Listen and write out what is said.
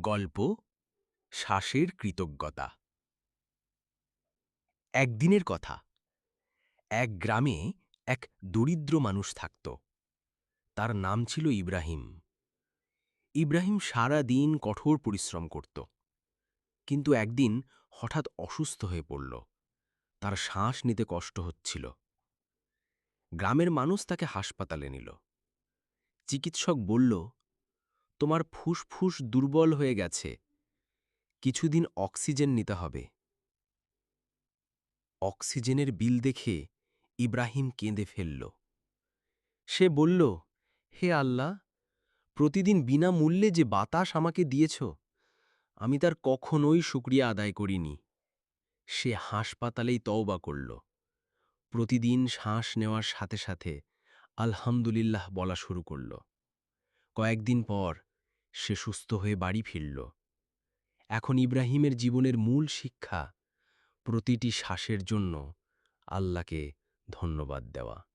গল্প, শ্বাসের কৃতজ্ঞতা। একদিনের কথা। এক গ্রামে এক দরিদ্র মানুষ থাকত। তার নাম ছিল ইব্রাহিম। ইব্রাহিম সারা দিন কঠোর পরিশ্রম করত। কিন্তু একদিন হঠাৎ অসুস্থ হয়ে পড়ল। তার শ্বাস নিতে কষ্ট হচ্ছিল। গ্রামের মানুষ তাকে হাসপাতালে নিল। চিকিৎসক বলল তোমার ফুসফুস দুর্বল হয়ে গেছে। কিছুদিন অক্সিজেন নিতে হবে। অক্সিজেনের বিল দেখে ইব্রাহিম কেঁদে ফেলল। সে বলল, হে আল্লাহ, প্রতিদিন বিনা মূল্যে যে বাতাস আমাকে দিয়েছ, আমি তার কখনোই শুক্রিয়া আদায় করিনি। সে হাসপাতালেই তওবা করল। প্রতিদিন শ্বাস নেওয়ার সাথে সাথে আলহামদুলিল্লাহ বলা শুরু করল। কয়েকদিন পর সে সুস্থ হয়ে বাড়ি ফিরল। এখন ইব্রাহিমের জীবনের মূল শিক্ষা, প্রতিটি শ্বাসের জন্য আল্লাহকে ধন্যবাদ দেওয়া।